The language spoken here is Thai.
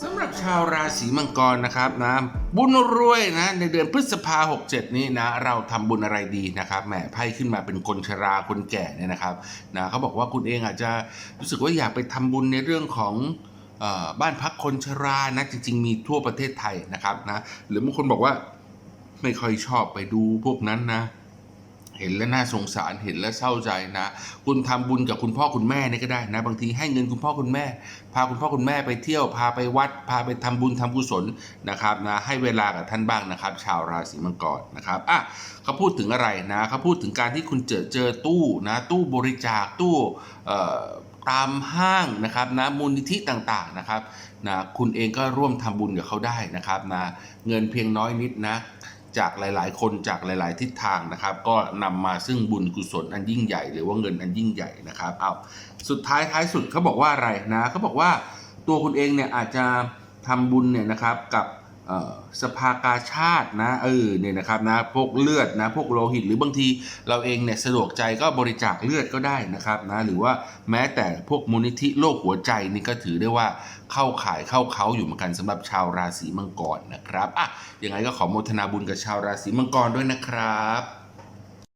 สำหรับชาวราศีมังกรนะครับนะบุญรวยนะในเดือนพฤษภาหกเจ็ดนี้นะเราทำบุญอะไรดีนะครับแหมไพ่ขึ้นมาเป็นคนชราคนแก่เนี่ยนะครับนะเขาบอกว่าคุณเองอาจจะรู้สึกว่าอยากไปทำบุญในเรื่องของออบ้านพักคนชรานะจริง ๆ มีทั่วประเทศไทยนะครับนะหรือบางคนบอกว่าไม่ค่อยชอบไปดูพวกนั้นนะ เห็นแล้วน่าสงสารเห็นแล้วเศร้าใจนะ คุณทำบุญกับคุณพ่อคุณแม่นี่ก็ได้นะ บางทีให้เงินคุณพ่อคุณแม่ พาคุณพ่อคุณแม่ไปเที่ยวพาไปวัด พาไปทำบุญทำกุศลนะครับนะให้เวลากับท่านบ้างนะครับ ชาวราศีมังกรนะครับอะเขาพูดถึงอะไรนะเขาพูดถึงการที่คุณเจอเจอตู้นะตู้บริจาคตู้ตามห้างนะครับนะมูลนิธิต่างๆนะครับนะคุณเองก็ร่วมทำบุญกับเขาได้นะครับนะเงินเพียงน้อยนิดนะ จากหลาย ๆ คนจากหลาย ๆ ทิศทางนะครับ ก็นำมาซึ่งบุญกุศลอันยิ่งใหญ่ หรือว่าเงินอันยิ่งใหญ่นะครับเอาสุดท้ายท้ายสุดเขาบอกว่าอะไรนะเขาบอกว่าตัวคุณเองเนี่ยอาจจะทำบุญเนี่ยนะครับกับ สภากาชาตินะเออเนี่ยนะครับนะพวกเลือดนะพวกโลหิต หรือบางทีเราเองเนี่ยสะดวกใจก็บริจาคเลือดก็ได้นะครับนะหรือว่าแม้แต่พวกมูลนิธิโรคหัวใจนี่ก็ถือได้ว่าเข้าข่ายเข้าเขาอยู่เหมือนกันสำหรับชาวราศีมังกรนะครับอะยังไงก็ขอโมทนาบุญกับชาวราศีมังกรด้วยนะครับ